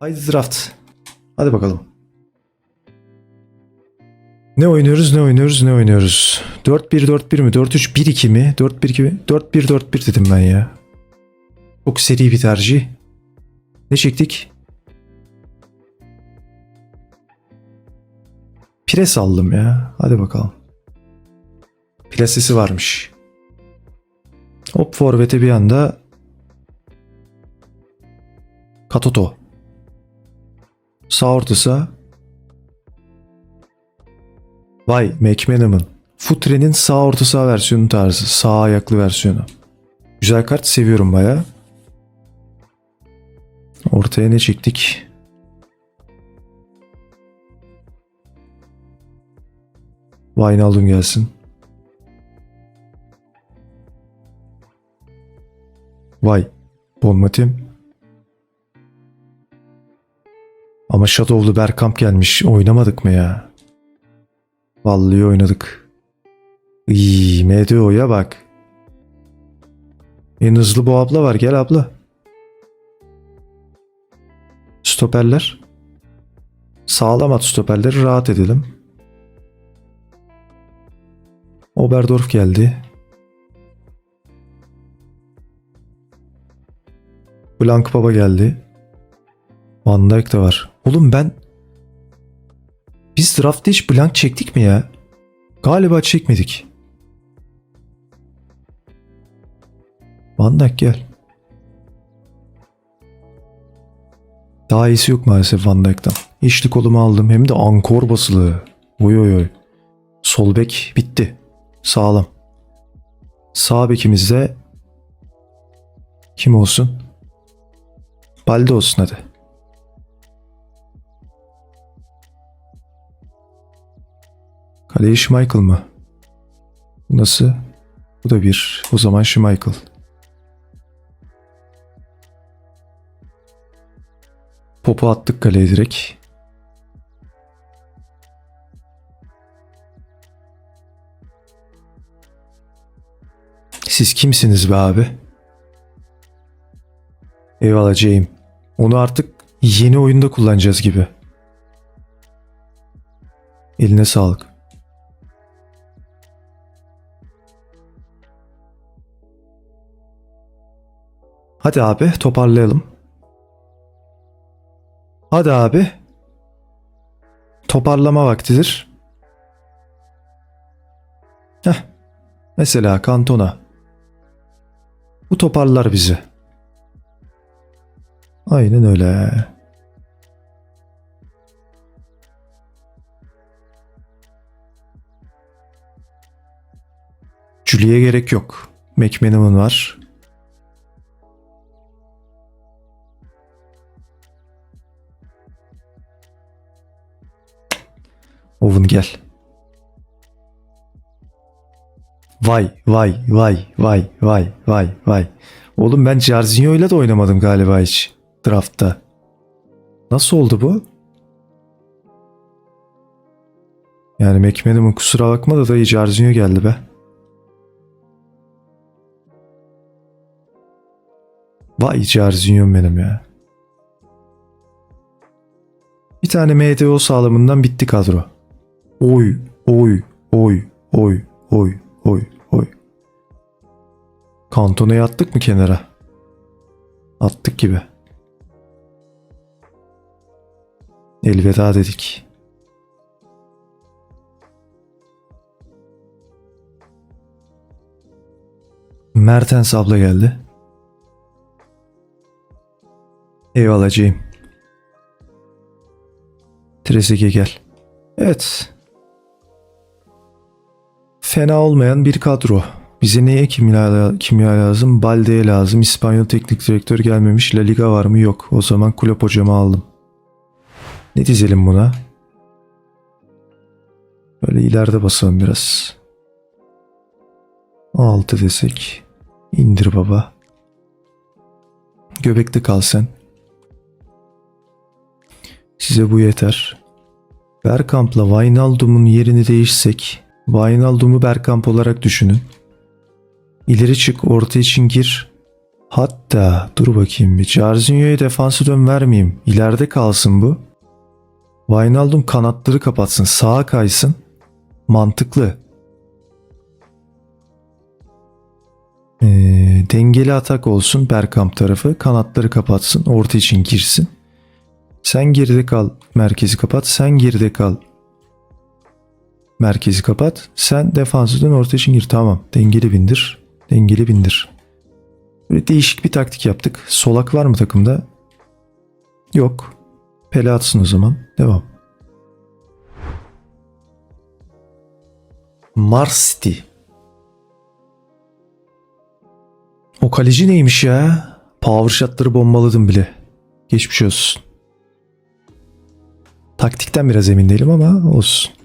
Haydi draft. Hadi bakalım. Ne oynuyoruz ne oynuyoruz ne oynuyoruz. 4-1-4-1 mi? 4-3-1-2 mi? 4-1-2 mi? 4-1-4-1 dedim ben ya. Çok seri bir tercih. Ne çektik? Pres aldım ya. Hadi bakalım. Plasesi varmış. Hop forvete bir anda Katoto. Sağ ortası. Vay McManaman. Futre'nin sağ orta saha versiyonu tarzı. Sağ ayaklı versiyonu. Güzel kart seviyorum baya. Ortaya ne çektik? Wijnaldum gelsin. Vay. Bonmatim. Ama Shadow'lu Bergkamp gelmiş. Oynamadık mı ya? Vallahi oynadık. İyi, MDO'ya bak. En hızlı bu abla var. Gel abla. Stoperler. Sağlam at stoperleri rahat edelim. Oberdorf geldi. Blank Baba geldi. Van Dijk de var. Oğlum ben... Biz draftta hiç blank çektik mi ya? Galiba çekmedik. Van Dijk gel. Daha iyisi yok maalesef Van Dijk'tan. İçli kolumu aldım hem de ankor basılı. Oy oy oy. Sol bek bitti. Sağlam. Sağ bekimizde kim olsun? Balde olsun hadi. Kaleye Schmeichel mı? Bu Nasıl? Bu da bir. O zaman Schmeichel. Popu attık kaleye direkt. Siz kimsiniz be abi? Eyvallah James. Onu artık yeni oyunda kullanacağız gibi. Eline sağlık. Hadi abi toparlayalım. Hadi abi. Toparlama vaktidir. Heh. Mesela Kantona. Bu toparlar bizi. Aynen öyle. Julia'ya gerek yok. McManaman var. Owen gel. Vay vay vay vay vay vay vay. Oğlum ben Jarzinho ile de oynamadım galiba hiç draftta. Nasıl oldu bu? Yani McManaman kusura bakma da dayı Jarzinho geldi be. Vay Jarzinho'm benim ya. Bir tane MDO sağlamından bitti kadro. Oy, oy, oy, oy, oy, oy, oy. Kantona'yı attık mı kenara? Attık gibi. Elveda dedik. Mertens abla geldi. Eyvallah Cem. Trezeguet gel. Evet. Fena olmayan bir kadro. Bize neye kimya, lazım? Balde'ye lazım. İspanyol teknik direktör gelmemiş. La Liga var mı? Yok. O zaman kulüp hocamı aldım. Ne dizelim buna? Böyle ileride basalım biraz. 6 desek. İndir baba. Göbekte kal sen. Size bu yeter. Bergkamp'la Wijnaldum'un yerini değişsek, Wijnaldum'u Bergkamp olarak düşünün. İleri çık, orta için gir. Hatta dur bakayım bir. Jarzinho'ya defansı dön vermeyeyim. İleride kalsın bu. Wijnaldum kanatları kapatsın. Sağa kaysın. Mantıklı. Ee, dengeli atak olsun Bergkamp tarafı. Kanatları kapatsın. Orta için girsin. Sen geride kal. Merkezi kapat. Sen geride kal. Merkezi kapat. Sen defansı dön orta için gir. Tamam. Dengeli bindir. Dengeli bindir. Böyle değişik bir taktik yaptık. Solak var mı takımda? Yok. Pele atsın o zaman. Devam. Mars City. O kaleci neymiş ya? Power shot'ları bombaladım bile. Geçmiş olsun. Taktikten biraz emin değilim ama olsun.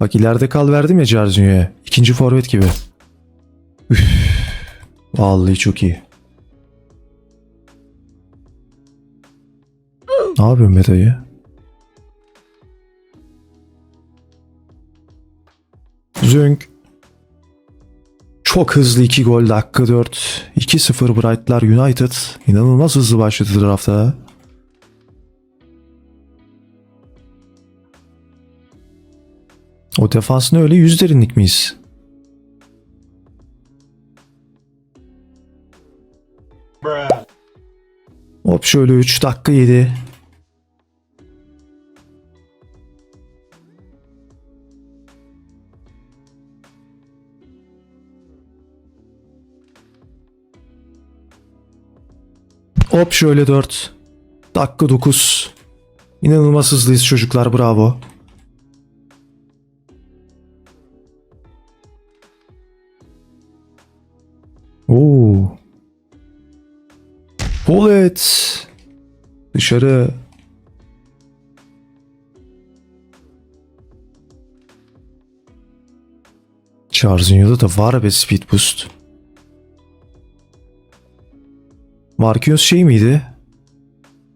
Bak ileride kal verdim ya Jarzinho'ya. İkinci forvet gibi. Üf. Vallahi çok iyi. Ne yapıyorsun be dayı? Zünk. Çok hızlı 2 gol dakika 4. 2-0 Bright'lar United. İnanılmaz hızlı başladı drafta. O defansına öyle yüz derinlik miyiz? Hop şöyle 3 dakika 7. Hop şöyle 4. Dakika 9. İnanılmaz hızlıyız çocuklar bravo. Dışarı. Charzinho'da da var be speed boost. Marquinhos şey miydi?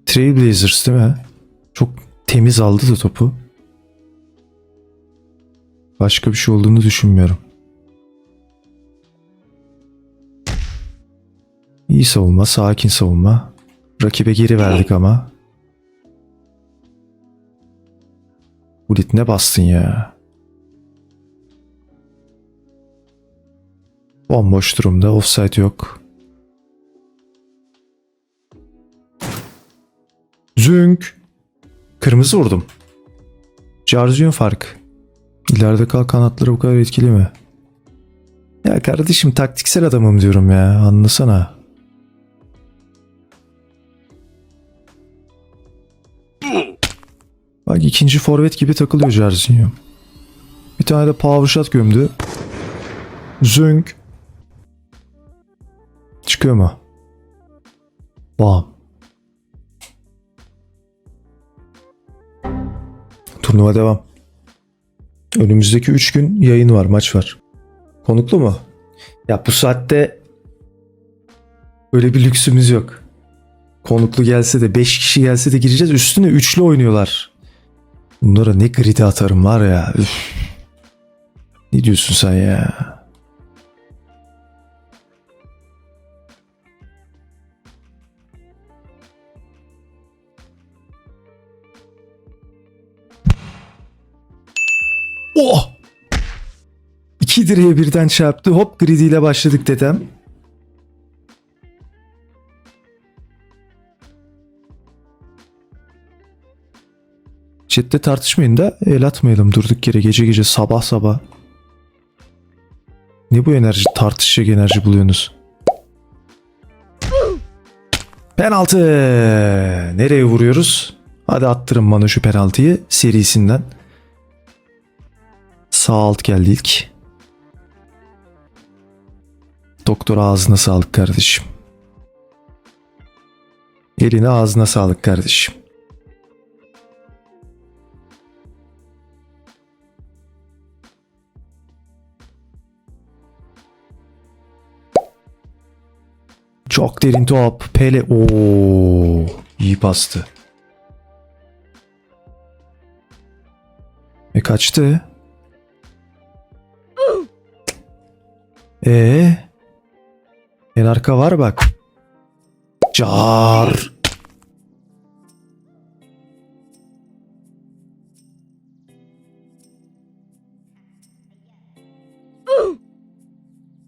Trailblazers değil mi? Çok temiz aldı da topu. Başka bir şey olduğunu düşünmüyorum. İyi savunma, sakin savunma. Rakibe geri verdik ama. Bulit ne bastın ya? Bomboş durumda, offside yok. Zünk. Kırmızı vurdum. Jarzion fark. İleride kal kanatları bu kadar etkili mi? Ya kardeşim taktiksel adamım diyorum ya. Anlasana. Bak ikinci forvet gibi takılıyor Jarzinho. Bir tane de power shot gömdü. Zünk. Çıkıyor mu? Bam. Turnuva devam. Önümüzdeki 3 gün yayın var, maç var. Konuklu mu? Ya bu saatte öyle bir lüksümüz yok. Konuklu gelse de 5 kişi gelse de gireceğiz. Üstüne üçlü oynuyorlar. Bunlara ne gridi atarım var ya. Üf. Ne diyorsun sen ya? Oh! İki direğe birden çarptı. Hop gridiyle başladık dedem. Chat'te tartışmayın da el atmayalım durduk yere gece gece sabah sabah. Ne bu enerji tartışacak enerji buluyorsunuz? Penaltı. Nereye vuruyoruz? Hadi attırın bana şu penaltıyı serisinden. Sağ alt geldi ilk. Doktor ağzına sağlık kardeşim. Eline ağzına sağlık kardeşim. Çok derin top. Pele. Oo, iyi bastı. kaçtı. Ee, en arka var bak. Car.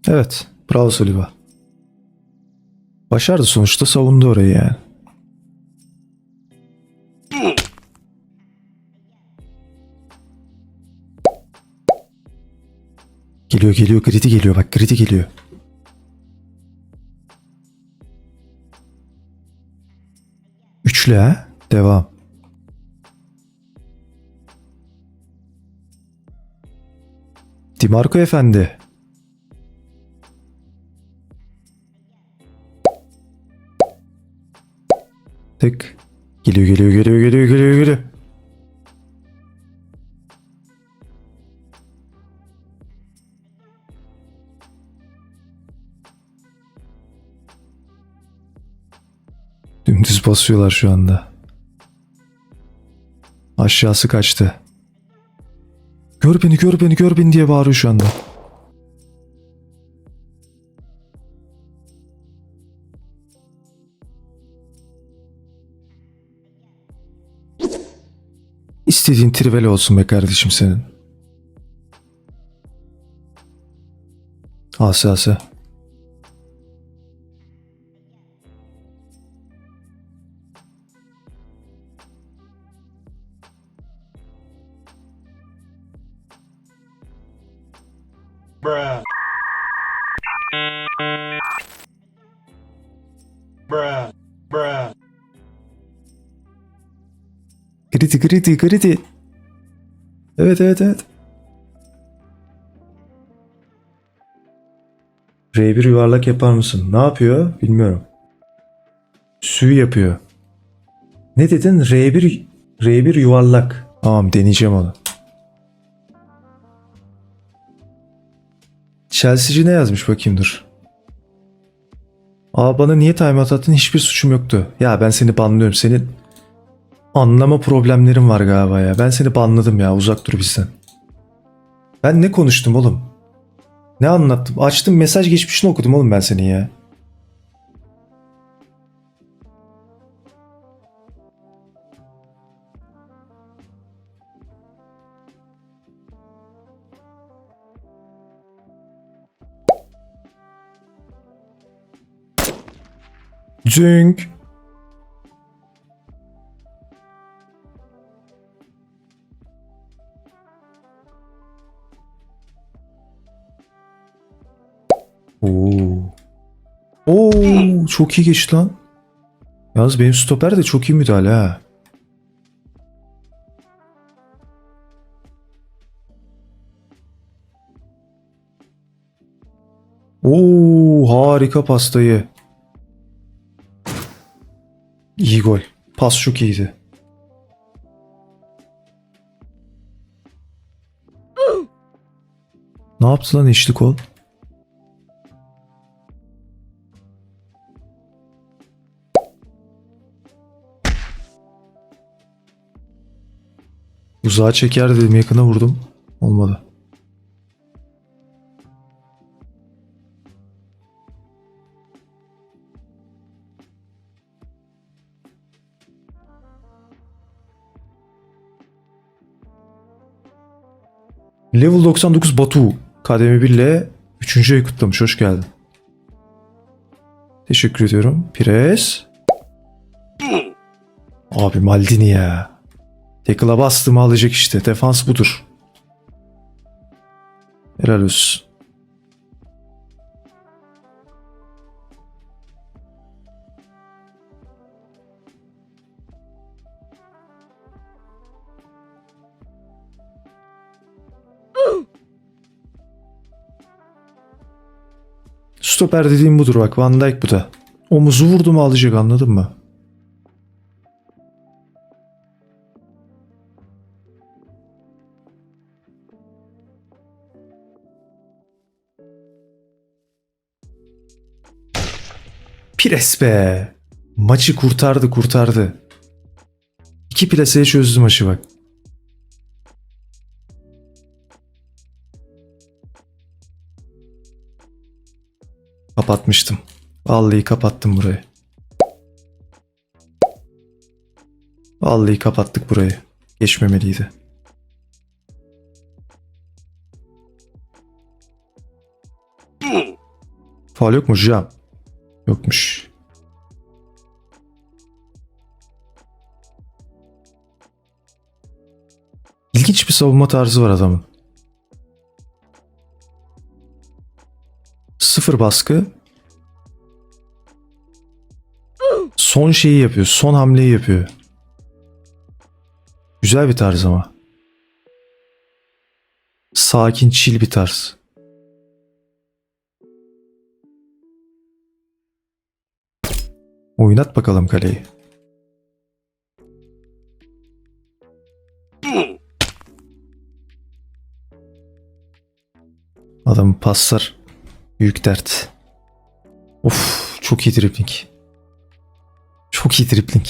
Evet. Bravo Soliva. Başardı sonuçta savundu orayı yani. Geliyor geliyor gridi geliyor bak gridi geliyor. Üçlü ha. Devam. Dimarco efendi. Tık. Geliyor geliyor geliyor geliyor geliyor geliyor. Dümdüz basıyorlar şu anda. Aşağısı kaçtı. Gör beni gör beni gör beni diye bağırıyor şu anda. İstediğin trivel olsun be kardeşim senin. Bruh. Bruh. Kriti kriti kriti. Evet evet evet. R1 yuvarlak yapar mısın? Ne yapıyor? Bilmiyorum. Sü yapıyor. Ne dedin? R1 R1 yuvarlak. Tamam deneyeceğim onu. Chelsea'ci ne yazmış bakayım dur. Aa bana niye timeout attın? Hiçbir suçum yoktu. Ya ben seni banlıyorum. Senin Anlama problemlerim var galiba ya. Ben seni banladım ya. Uzak dur bizden. Ben ne konuştum oğlum? Ne anlattım? Açtım mesaj geçmişini okudum oğlum ben senin ya. Zünk. Çok iyi geçti lan. Yalnız benim stoper de çok iyi müdahale ha. Oo, harika pastayı. İyi gol. Pas çok iyiydi. Ne yaptı lan eşlik ol? Uzağa çeker dedim yakına vurdum. Olmadı. Level 99 Batu. Kademi 1 ile 3. ayı kutlamış. Hoş geldin. Teşekkür ediyorum. Pires. Abi Maldini ya. Tackle'a bastım alacak işte. Defans budur. Helal olsun. Stoper dediğim budur bak. Van Dijk bu da. Omuzu vurdu mu alacak anladın mı? Pires be. Maçı kurtardı kurtardı. İki plaseye çözdü maçı bak. Kapatmıştım. Vallahi kapattım burayı. Vallahi kapattık burayı. Geçmemeliydi. Faul yok mu Jam? Yokmuş. İlginç bir savunma tarzı var adamın. Sıfır baskı. Son şeyi yapıyor. Son hamleyi yapıyor. Güzel bir tarz ama. Sakin, chill bir tarz. Oynat bakalım kaleyi. Adamın paslar büyük dert. Of çok iyi dribling. Çok iyi dribling.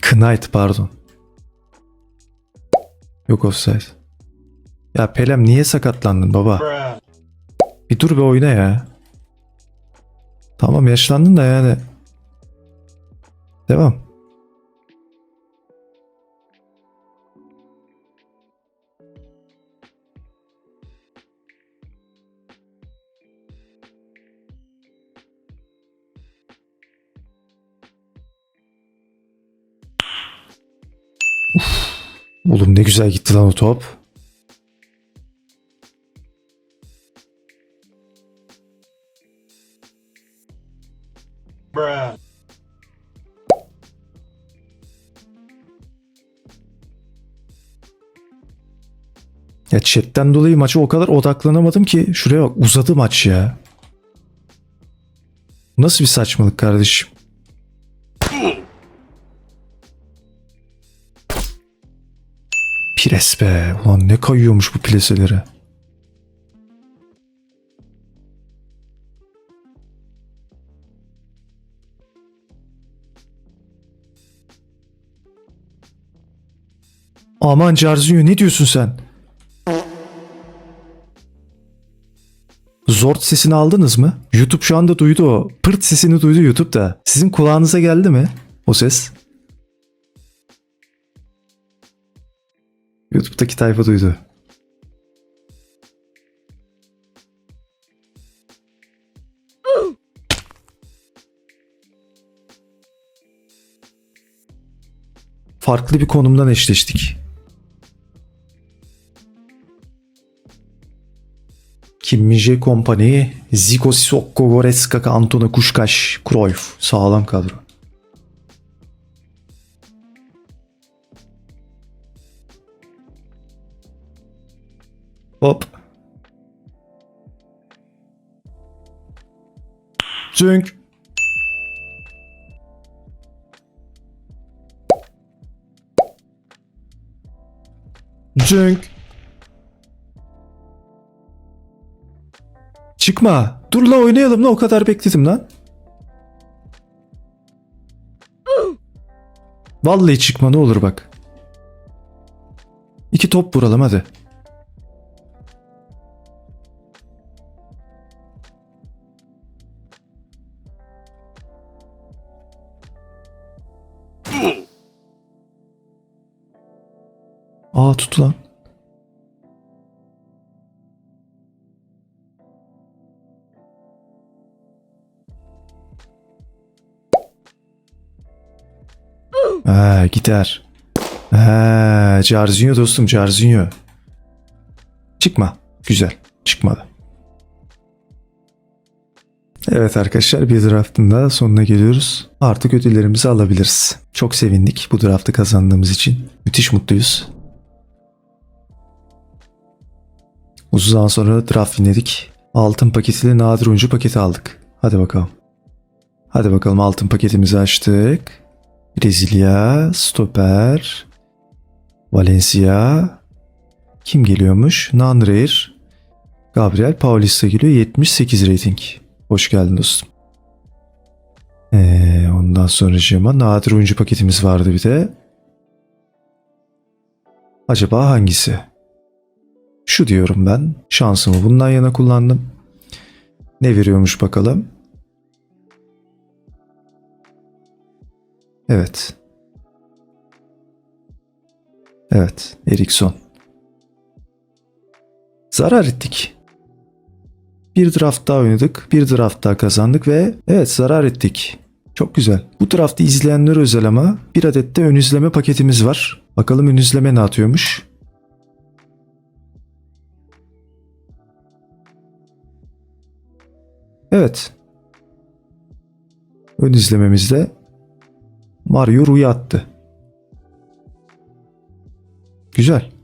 Knight pardon. Yok offside. Ya Pelem niye sakatlandın baba? Bir dur bir oyna ya. Tamam yaşlandın da yani. Devam. Oğlum ne güzel gitti lan o top. bruh, Ya chatten dolayı maça o kadar odaklanamadım ki şuraya bak uzadı maç ya. Nasıl bir saçmalık kardeşim? Pires be. Ulan ne kayıyormuş bu pleselere. Aman Carzinho ne diyorsun sen? Zort sesini aldınız mı? YouTube şu anda duydu o. Pırt sesini duydu YouTube'da. Sizin kulağınıza geldi mi o ses? YouTube'daki tayfa duydu. Farklı bir konumdan eşleştik. Kim Min-jae Company, Zico Sissoko, Goretzka, Antona Kuşkaş, Cruyff. Sağlam kadro. Zünk. Zünk. Çıkma. Dur la oynayalım la o kadar bekledim lan. Vallahi çıkma ne olur bak. İki top vuralım hadi. Aa tut lan. Ha gider. Ha Jarzinho dostum Jarzinho. Çıkma. Güzel. Çıkmadı. Evet arkadaşlar bir draftın da sonuna geliyoruz. Artık ödüllerimizi alabiliriz. Çok sevindik bu draftı kazandığımız için. Müthiş mutluyuz. Uzun zaman sonra draft dinledik. Altın paketiyle nadir oyuncu paketi aldık. Hadi bakalım. Hadi bakalım altın paketimizi açtık. Brezilya, stoper, Valencia. Kim geliyormuş? Nanreir, Gabriel Paulista geliyor. 78 rating. Hoş geldin dostum. Ee, ondan sonra nadir oyuncu paketimiz vardı bir de. Acaba hangisi? Şu diyorum ben. Şansımı bundan yana kullandım. Ne veriyormuş bakalım. Evet. Evet, Erikson. Zarar ettik. Bir draft daha oynadık, bir draft daha kazandık ve evet zarar ettik. Çok güzel. Bu draftı izleyenler özel ama bir adet de ön izleme paketimiz var. Bakalım ön izleme ne atıyormuş. Evet. Ön izlememizde Mario Rui attı. Güzel.